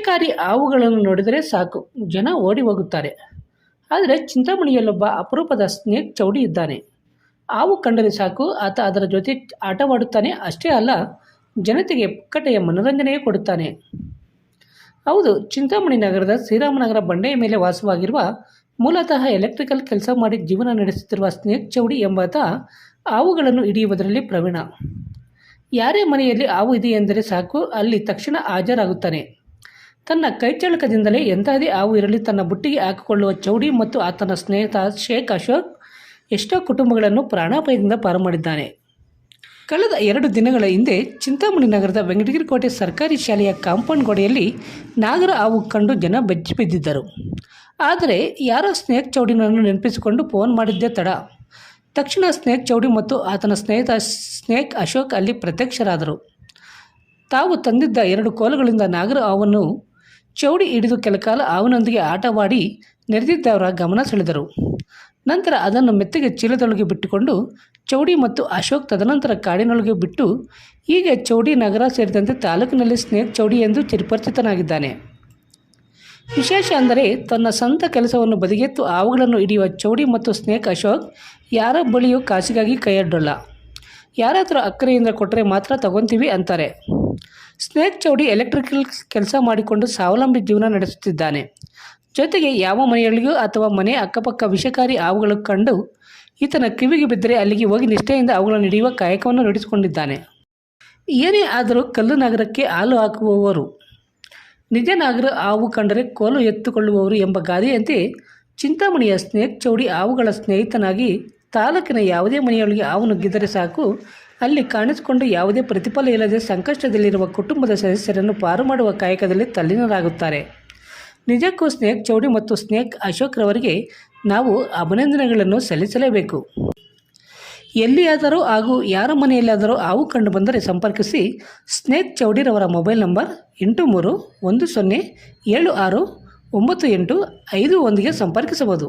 ವಿಷಕಾರಿ ಹಾವುಗಳನ್ನು ನೋಡಿದರೆ ಸಾಕು. ಜನ ಓಡಿ ಹೋಗುತ್ತಾರೆ. ಆದರೆ ಚಿಂತಾಮಣಿಯಲ್ಲೊಬ್ಬ ಅಪರೂಪದ ಸ್ನೇಕ್ ಚೌಡಿ ಇದ್ದಾನೆ. ಹಾವು ಕಂಡರೆ ಸಾಕು. ಆತ ಅದರ ಜೊತೆ ಆಟವಾಡುತ್ತಾನೆ. ಅಷ್ಟೇ ಅಲ್ಲ, ಜನತೆಗೆ ಪುಕ್ಕಟೆಯ ಮನೋರಂಜನೆಯೇ ಕೊಡುತ್ತಾನೆ. ಹೌದು, ಚಿಂತಾಮಣಿ ನಗರದ ಶ್ರೀರಾಮನಗರ ಬಂಡೆಯ ಮೇಲೆ ವಾಸವಾಗಿರುವ ಮೂಲತಃ ಎಲೆಕ್ಟ್ರಿಕಲ್ ಕೆಲಸ ಮಾಡಿ ಜೀವನ ನಡೆಸುತ್ತಿರುವ ಸ್ನೇಕ್ ಚೌಡಿ ಎಂಬಾತ ಹಾವುಗಳನ್ನು ಹಿಡಿಯುವುದರಲ್ಲಿ ಪ್ರವೀಣ. ಯಾರೇ ಮನೆಯಲ್ಲಿ ಹಾವು ಇದೆ ಎಂದರೆ ಸಾಕು. ಅಲ್ಲಿ ತಕ್ಷಣ ಹಾಜರಾಗುತ್ತಾನೆ. ತನ್ನ ಕೈಚಳಕದಿಂದಲೇ ಎಂತಹದೇ ಹಾವು ಇರಲಿ, ತನ್ನ ಬುಟ್ಟಿಗೆ ಹಾಕಿಕೊಳ್ಳುವ ಚೌಡಿ ಮತ್ತು ಆತನ ಸ್ನೇಹಿತ ಶೇಖ್ ಅಶೋಕ್ ಎಷ್ಟೋ ಕುಟುಂಬಗಳನ್ನು ಪ್ರಾಣಾಪಾಯದಿಂದ ಪಾರು ಮಾಡಿದ್ದಾನೆ. ಕಳೆದ ಎರಡು ದಿನಗಳ ಹಿಂದೆ ಚಿಂತಾಮಣಿ ನಗರದ ವೆಂಕಟಗಿರಿ ಕೋಟೆ ಸರ್ಕಾರಿ ಶಾಲೆಯ ಕಾಂಪೌಂಡ್ ಗೋಡೆಯಲ್ಲಿ ನಾಗರ ಹಾವು ಕಂಡು ಜನ ಬೆಚ್ಚಿ ಬಿದ್ದಿದ್ದರು. ಆದರೆ ಯಾರೋ ಸ್ನೇಕ್ ಚೌಡಿನನ್ನು ನೆನಪಿಸಿಕೊಂಡು ಫೋನ್ ಮಾಡಿದ್ದೇ ತಡ. ತಕ್ಷಣ ಸ್ನೇಕ್ ಚೌಡಿ ಮತ್ತು ಆತನ ಸ್ನೇಹಿತ ಸ್ನೇಕ್ ಅಶೋಕ್ ಅಲ್ಲಿ ಪ್ರತ್ಯಕ್ಷರಾದರು. ತಾವು ತಂದಿದ್ದ ಎರಡು ಕೋಲುಗಳಿಂದ ನಾಗರ ಹಾವನ್ನು ಚೌಡಿ ಹಿಡಿದು ಕೆಲಕಾಲ ಅವನೊಂದಿಗೆ ಆಟವಾಡಿ ನೆರೆದಿದ್ದವರ ಗಮನ ಸೆಳೆದರು. ನಂತರ ಅದನ್ನು ಮೆತ್ತಗೆ ಚೀಲದೊಳಗೆ ಬಿಟ್ಟುಕೊಂಡು ಚೌಡಿ ಮತ್ತು ಅಶೋಕ್ ತದನಂತರ ಕಾಡಿನೊಳಗೆ ಬಿಟ್ಟು ಈಗ ಚೌಡಿ ನಗರ ಸೇರಿದಂತೆ ತಾಲೂಕಿನಲ್ಲಿ ಸ್ನೇಕ್ ಚೌಡಿ ಎಂದು ಚಿರಪರಿಚಿತನಾಗಿದ್ದಾನೆ. ವಿಶೇಷ ಅಂದರೆ ತನ್ನ ಸ್ವಂತ ಕೆಲಸವನ್ನು ಬದಿಗೆತ್ತು ಆವುಗಳನ್ನು ಹಿಡಿಯುವ ಚೌಡಿ ಮತ್ತು ಸ್ನೇಕ್ ಅಶೋಕ್ ಯಾರ ಬಳಿಯೂ ಕಾಸಿಗಾಗಿ ಕೈಯಡ್ಡಲ್ಲ. ಯಾರಾದರೂ ಅಕ್ಕರೆಯಿಂದ ಕೊಟ್ಟರೆ ಮಾತ್ರ ತಗೊತೀವಿ ಅಂತಾರೆ. ಸ್ನೇಕ್ ಚೌಡಿ ಎಲೆಕ್ಟ್ರಿಕಲ್ ಕೆಲಸ ಮಾಡಿಕೊಂಡು ಸ್ವಾವಲಂಬಿ ಜೀವನ ನಡೆಸುತ್ತಿದ್ದಾನೆ. ಜೊತೆಗೆ ಯಾವ ಮನೆಯಲ್ಲಿಯೂ ಅಥವಾ ಮನೆ ಅಕ್ಕಪಕ್ಕ ವಿಷಕಾರಿ ಹಾವುಗಳು ಕಂಡು ಈತನ ಕಿವಿಗೆ ಬಿದ್ದರೆ ಅಲ್ಲಿಗೆ ಹೋಗಿ ನಿಷ್ಠೆಯಿಂದ ಅವುಗಳನ್ನು ಹಿಡಿಯುವ ಕಾಯಕವನ್ನು ನಡೆಸಿಕೊಂಡಿದ್ದಾನೆ. ಏನೇ ಆದರೂ ಕಲ್ಲು ನಗರಕ್ಕೆ ಹಾಲು ಹಾಕುವವರು, ನಿಜ ನಾಗರ ಹಾವು ಕಂಡರೆ ಕೋಲು ಎತ್ತುಕೊಳ್ಳುವವರು ಎಂಬ ಗಾದೆಯಂತೆ ಚಿಂತಾಮಣಿಯ ಸ್ನೇಕ್ ಚೌಡಿ ಹಾವುಗಳ ಸ್ನೇಹಿತನಾಗಿ ತಾಲೂಕಿನ ಯಾವುದೇ ಮನೆಯೊಳಗೆ ಹಾವು ನುಗ್ಗಿದರೆ ಸಾಕು. ಅಲ್ಲಿ ಕಾಣಿಸಿಕೊಂಡು ಯಾವುದೇ ಪ್ರತಿಫಲ ಇಲ್ಲದೆ ಸಂಕಷ್ಟದಲ್ಲಿರುವ ಕುಟುಂಬದ ಸದಸ್ಯರನ್ನು ಪಾರು ಮಾಡುವ ಕಾಯಕದಲ್ಲಿ ತಲ್ಲೀನರಾಗುತ್ತಾರೆ. ನಿಜಕ್ಕೂ ಸ್ನೇಕ್ ಚೌಡಿ ಮತ್ತು ಸ್ನೇಕ್ ಅಶೋಕ್ ರವರಿಗೆ ನಾವು ಅಭಿನಂದನೆಗಳನ್ನು ಸಲ್ಲಿಸಲೇಬೇಕು. ಎಲ್ಲಿಯಾದರೂ ಹಾಗೂ ಯಾರ ಮನೆಯಲ್ಲಾದರೂ ಹಾವು ಕಂಡು ಬಂದರೆ ಸಂಪರ್ಕಿಸಿ ಸ್ನೇಕ್ ಚೌಡಿರವರ ಮೊಬೈಲ್ ನಂಬರ್ ಎಂಟು ಮೂರು ಒಂದು ಸೊನ್ನೆ ಏಳು ಆರು ಒಂಬತ್ತು ಎಂಟು ಐದು ಒಂದಿಗೆ ಸಂಪರ್ಕಿಸಬಹುದು.